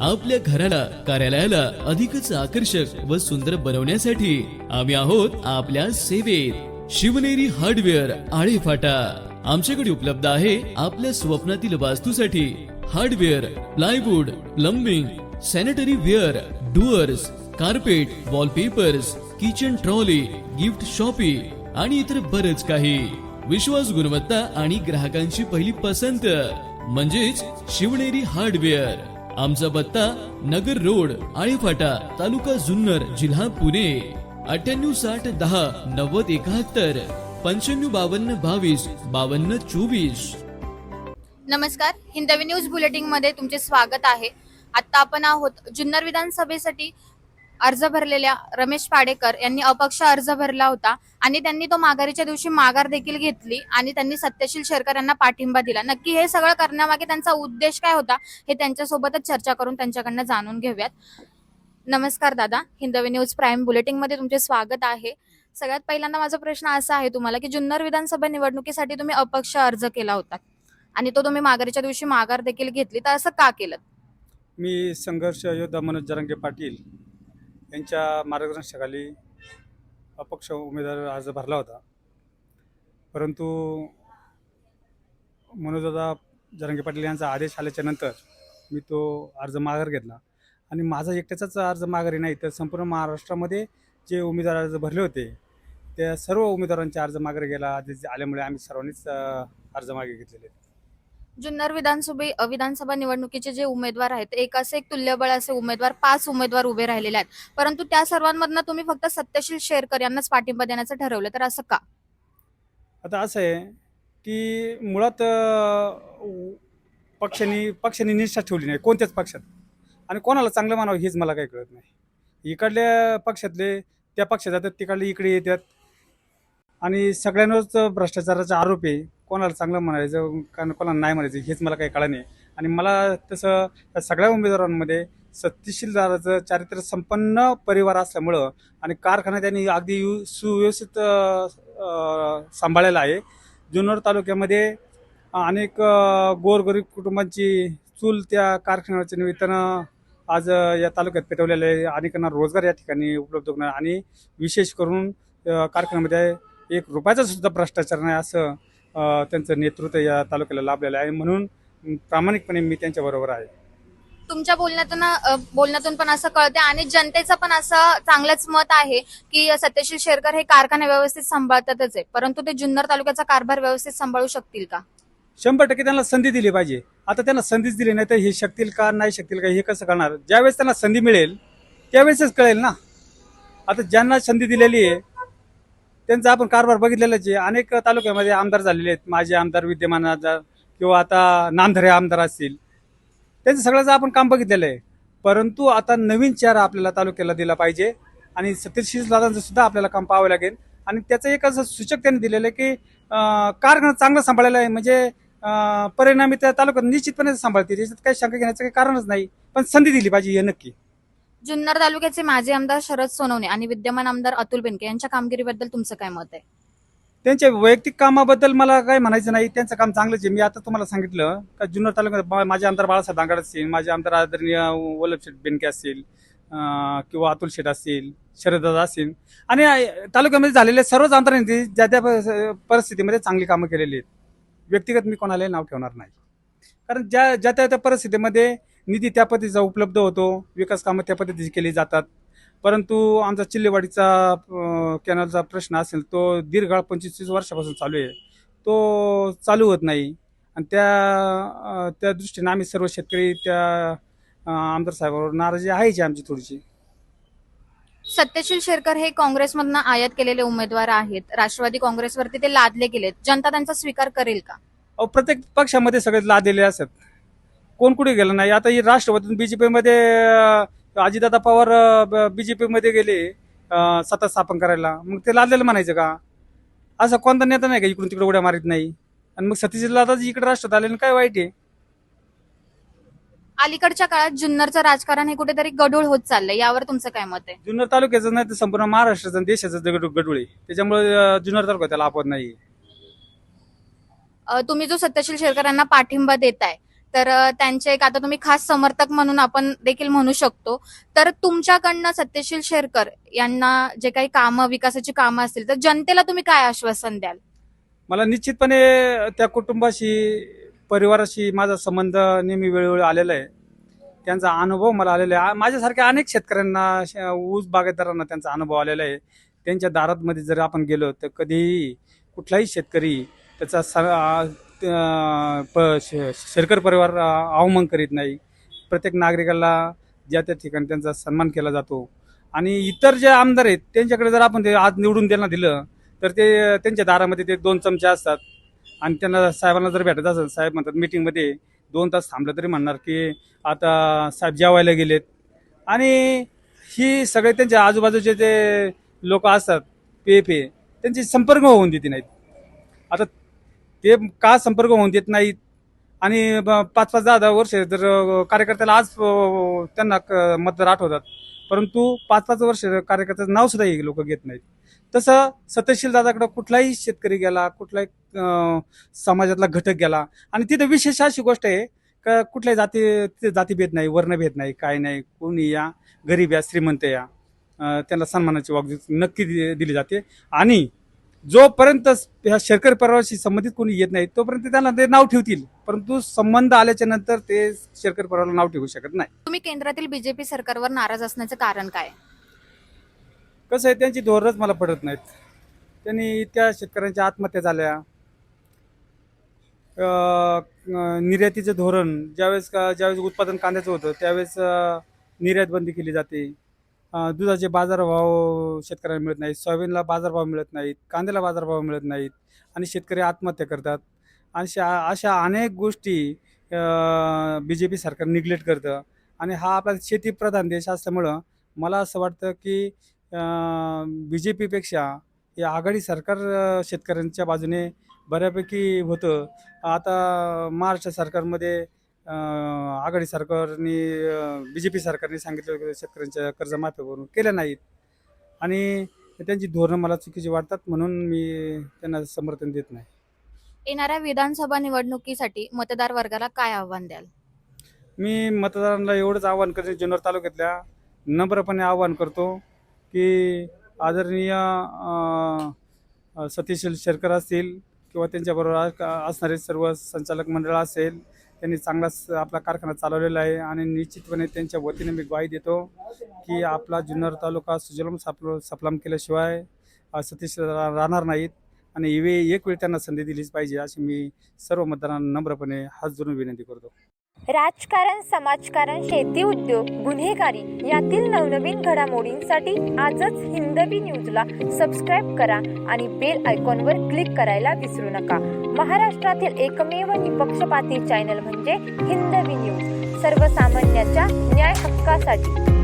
आपल्या घराला कार्यालयाला अधिकच आकर्षक व सुंदर बनवण्यासाठी आम्ही आहोत आपल्या सेवेत. शिवनेरी हार्डवेअर आळेफाटा आमच्याकडे उपलब्ध आहे आपल्या स्वप्नातील वास्तूसाठी hardware plywood plumbing sanitary ware doors carpet wallpapers kitchen trolley gift shoppe आणि इतर बरच काही. विश्वास गुणवत्ता आणि ग्राहकांची पहिली पसंत म्हणजेच शिवनेरी हार्डवेअर. आमचा पत्ता नगर रोड आळेफाटा तालुका जुन्नर जिल्हा पुणे. अठ्ठ्याण्णव साठ दहा नव्वद एकाहत्तर पंच्याण्णव बावन्न बावीस बावन्न चोवीस. नमस्कार. हिंदवी न्यूज बुलेटिनमध्ये तुमचे स्वागत आहे. आता आपण आहोत जुन्नर विधानसभेसाठी अर्ज भरलेल्या रमेश पाडेकर यांनी अपक्ष अर्ज भरला होता आणि त्यांनी तो माघारीच्या दिवशी माघार देखील घेतली आणि त्यांनी सत्यशील शेरकर यांना पाठिंबा दिला. नक्की हे सगळं करण्यामागे त्यांचा उद्देश काय होता हे त्यांच्यासोबतच चर्चा करून त्यांच्याकडनं जाणून घेऊयात. नमस्कार दादा हिंदवी न्यूज प्राईम बुलेटिनमध्ये तुमचे स्वागत आहे. सगळ्यात पहिल्यांदा माझा प्रश्न असा आहे तुम्हाला की जुन्नर विधानसभा निवडणुकीसाठी तुम्ही अपक्ष अर्ज केला होता आणि तो तुम्ही माघारीच्या दिवशी माघार देखील घेतली तर असं का केलं? मी संघर्ष योद्धा मनोज जरांगे पाटील यांच्या मार्गदर्शनाखाली अपक्ष उमेदवार अर्ज भरला होता परंतु मनोजदादा जरंगे पाटील यांचा आदेश आल्याच्यानंतर मी तो अर्ज माघार घेतला आणि माझा एकट्याचाच अर्ज माघारी नाही तर संपूर्ण महाराष्ट्रामध्ये जे उमेदवार अर्ज भरले होते त्या सर्व उमेदवारांचे अर्ज माघारी गेला आदेश आल्यामुळे आम्ही सर्वांनीच अर्ज मागे घेतलेले आहेत. जुन्नर विधानसभे विधानसभा निवडणुकीचे जे उमेदवार आहेत एक असे एक तुल्यबळ असे उमेदवार पाच उमेदवार उभे राहिलेले आहेत. परंतु त्या सर्वांमधनं तुम्ही फक्त सत्यशील शेरकर यांनाच पाठिंबा देण्याचं ठरवलं तर असं का? आता असं आहे की मुळात अ, पक्षाने पक्षांनी पक्षांनी निष्ठा ठेवली नाही कोणत्याच पक्षात. आणि कोणाला चांगलं मानावं हेच मला काही कळत नाही. इकडल्या पक्षातले त्या पक्षात जातात तिकडले इकडे येतात. आणि सगळ्यांवरच भ्रष्टाचाराचा आरोप आहे. कोणाला चांगलं म्हणायचं कारण कोणाला नाही म्हणायचं हेच मला काही कळलं नाही. आणि मला तसं त्या सगळ्या उमेदवारांमध्ये सत्यशीलदाराचं चारित्र्य संपन्न परिवार असल्यामुळं आणि कारखाना त्यांनी अगदी यु- सुव्यवस्थित सांभाळलेला आहे. जुन्नर तालुक्यामध्ये अनेक गोरगरीब कुटुंबांची चूल त्या कारखान्याच्या निमित्तानं आज या तालुक्यात पेटवलेले आहे. अनेकांना रोजगार या ठिकाणी उपलब्ध होणार आणि विशेष करून कारखान्यामध्ये एक रुपयाचा सुद्धा भ्रष्टाचार नाही असं त्यांचं नेतृत्व या तालुक्याला लाभलेलं आहे म्हणून प्रामाणिकपणे मी त्यांच्याबरोबर आहे. तुमच्या बोलण्यातून बोलण्यातून पण असं कळते आणि जनतेचं पण असं चांगलंच मत आहे की सत्यशील शेरकर हे कारखाने व्यवस्थित सांभाळतातच आहे. परंतु ते जुन्नर तालुक्याचा कारभार व्यवस्थित सांभाळू शकतील का? शंभर टक्के त्यांना संधी दिली पाहिजे. आता त्यांना संधीच दिली नाही तर हे शकतील का नाही शकतील का हे कसं करणार? ज्यावेळेस त्यांना संधी मिळेल त्यावेळेसच कळेल ना? आता ज्यांना संधी दिलेली आहे त्यांचा आपण कारभार बघितलेलाच आहे. अनेक तालुक्यामध्ये आमदार झालेले आहेत. माझे आमदार विद्यमान आमदार किंवा आता नामधरे आमदार असतील. त्यांचं सगळ्याचं आपण काम बघितलेलं आहे. परंतु आता नवीन चेहरा आपल्याला तालुक्याला दिला पाहिजे आणि सत्यशील दादांचं सुद्धा आपल्याला काम पाहावं लागेल. आणि त्याचं एक असं सूचक त्यांनी दिलेलं आहे की कारखाना चांगलं सांभाळलेला आहे. म्हणजे परिणामी त्या तालुक्यात निश्चितपणे सांभाळतील. याच्यात काही शंका घेण्याचं काही कारणच नाही. पण संधी दिली पाहिजे हे नक्की. जुन्नर तालुक्याचे माजी आमदार शरद सोनवणे आणि विद्यमान आमदार अतुल बेनके यांच्या कामगिरीबद्दल तुमचं काय मत आहे? त्यांच्या वैयक्तिक कामाबद्दल मला काही म्हणायचं नाही. त्यांचं काम चांगलंच आहे. मी आता तुम्हाला सांगितलं का जुन्नर तालुक्यात बा- माझे आमदार बाळासाहेब दांगड असतील माझे आमदार आदरणीय वल्लभ शेठ बेनके असतील अं, किंवा अतुल शेठ असतील शरददादा असतील. आणि अं, तालुक्यामध्ये झालेल्या सर्वच आमदारांनी ज्या त्या परिस्थितीमध्ये चांगली कामं केलेली आहेत. व्यक्तिगत मी कोणालाही नाव ठेवणार नाही. कारण ज्या ज्या त्या त्या परिस्थितीमध्ये निधी त्या पद्धतीचा उपलब्ध होतो विकास कामं त्या पद्धतीची केली जातात. परंतु आमचा चिल्लेवाडीचा कॅनलचा प्रश्न असेल तो दीर्घकाळ पंचवीस तीस वर्षापासून चालू आहे. तो चालू होत नाही. आणि त्या त्या दृष्टीने आम्ही सर्व शेतकरी त्या आमदार साहेबांवर नाराजी आहे आमची थोडीशी. सत्यशील शेरकर हे काँग्रेसमधनं आयात केलेले उमेदवार आहेत. राष्ट्रवादी काँग्रेसवरती ते लादले गेलेत. जनता त्यांचा स्वीकार करेल का? प्रत्येक पक्षामध्ये सगळे लादलेले असतात. कोण कुठे गेलं नाही? आता ही राष्ट्रवादीतून बीजेपीमध्ये अजितदादा पवार बीजेपीमध्ये गेले सत्ता स्थापन करायला. मग ते लादलेलं म्हणायचं का? असं कोणता नेता नाही का इकडून तिकडे उड्या मारित नाही? आणि मग सतीश दादा इकडे राष्ट्रात आले काय वाईट आहे? अलीकडच्या काळात जुन्नरचं राजकारण हे कुठेतरी गढूळ होत चाललंय. यावर तुमचं काय मत आहे? जुन्नर तालुक्याचं नाही तर संपूर्ण महाराष्ट्राचं देशाचं गडूळ आहे. त्याच्यामुळे जुन्नर तालुका त्याला आपत नाही तुम्ही जो सत्यशील शेरकर यांना पाठिंबा देताय तर त्यांचे एक आता तुम्ही खास समर्थक म्हणून आपण देखील म्हणू शकतो. तर तुमच्याकडनं सत्यशील शेरकर यांना जे काही कामं विकासाची कामं असतील तर जनतेला तुम्ही काय आश्वासन द्याल? मला निश्चितपणे त्या कुटुंबाशी परिवाराशी माझा संबंध नेहमी वेळोवेळी आलेला आहे. त्यांचा अनुभव मला आलेला आहे. माझ्यासारख्या अनेक शेतकऱ्यांना श- ऊस बागायतदारांना त्यांचा अनुभव आलेला आहे. त्यांच्या दारातमध्ये जर आपण गेलो तर कधीही कुठलाही शेतकरी त्याचा स प श- शेरकर परिवार अवमान करीत नाही. प्रत्येक नागरिकाला ज्या त्या ठिकाणी त्यांचा सन्मान केला जातो. आणि इतर जे आमदार आहेत त्यांच्याकडे जर आपण ते आज निवडून त्यांना दिलं तर ते त्यांच्या दारामध्ये ते दोन चमचे असतात. आणि त्यांना साहेबांना जर भेटत असेल साहेब म्हणतात मीटिंगमध्ये दोन तास थांबलं तरी म्हणणार की आता साहेब जेवायला गेलेत. आणि ही सगळे त्यांच्या आजूबाजूचे जे लोक असतात पे पे त्यांची संपर्क होऊन देते नाहीत. आता ते का संपर्क होऊन देत नाहीत? आणि पाच पाच दहा दहा वर्ष जर कार्यकर्त्याला आज त्यांना क- मतदार आठवतात. परंतु पाच पाच वर्ष कार्यकर्त्याचं नाव सुद्धा हे लोक घेत नाहीत. तसं सत्यशील दादाकडं कुठलाही शेतकरी गेला कुठलाही समाजातला घटक गेला आणि तिथं विशेष अशी गोष्ट आहे का कुठल्याही जाती तिथे जातीभेद नाही वर्णभेद नाही काय नाही कोणी या गरीब या श्रीमंत या त्यांना सन्मानाची वागणूक नक्की दि- दिली जाते. आणि जोपर्यंत ह्या शेतकरी परिवाराशी संबंधित कोणी येत नाही तोपर्यंत त्यांना ते नाव ठेवतील. परंतु संबंध आल्याच्यानंतर ते शेतकरी परिवाराला नाव ठेवू शकत नाही. तुम्ही केंद्रातील बीजेपी सरकारवर नाराज असण्याचं कारण काय? कसं आहे त्यांची धोरणच मला पडत नाहीत. त्यांनी इतक्या शेतकऱ्यांच्या आत्महत्या झाल्या. अं, निर्यातीचं धोरण ज्यावेळेस का ज्यावेळेस उत्पादन कांद्याचं होतं त्यावेळेस अं, निर्यात बंदी केली जाते. दुधाचे बाजारभाव शेतकऱ्यांना मिळत नाहीत सोयाबीनला बाजारभाव मिळत नाहीत कांद्याला बाजारभाव मिळत नाहीत आणि शेतकरी आत्महत्या करतात. अशा अशा अनेक गोष्टी बी जे पी सरकार निग्लेक्ट करतं आणि हा आपला शेतीप्रधान देश असल्यामुळं मला असं वाटतं की बी जे पीपेक्षा या आघाडी सरकार शेतकऱ्यांच्या बाजूने बऱ्यापैकी होतं. आता महाराष्ट्र सरकारमध्ये आघाडी सरकारने बी जे पी सरकारने सांगितलं की शेतकऱ्यांच्या कर्जमाफी करून केल्या नाहीत. आणि त्यांची धोरणं मला चुकीची वाटतात म्हणून मी त्यांना समर्थन देत नाही. येणाऱ्या विधानसभा निवडणुकीसाठी मतदार वर्गाला काय आव्हान द्याल? मी मतदारांना एवढंच आवाहन करते जुन्नर तालुक्यातल्या नम्रपणे आवाहन करतो की आदरणीय सतीशील शेरकर असतील किंवा त्यांच्याबरोबर असणारे सर्व संचालक मंडळ असेल त्यांनी चांगलाच आपला कारखाना चालवलेला आहे आणि निश्चितपणे त्यांच्या वतीने मी ग्वाही देतो की आपला जुन्नर तालुका सुजलम सापल सपलाम केल्याशिवाय सतीश राहणार नाहीत आणि इवे एक वेळ त्यांना संधी दिलीच पाहिजे अशी मी सर्व मतदारांना नम्रपणे हात जोडून विनंती करतो. राजकारण समाजकारण शेती उद्योग गुन्हेगारी यातील नवनवीन घडामोडींसाठी आजच हिंदवी न्यूजला सबस्क्राईब करा आणि बेल आयकॉनवर क्लिक करायला विसरू नका. महाराष्ट्रातील एकमेव निपक्षपाती चॅनल म्हणजे हिंदवी न्यूज सर्वसामान्याच्या न्याय हक्कासाठी.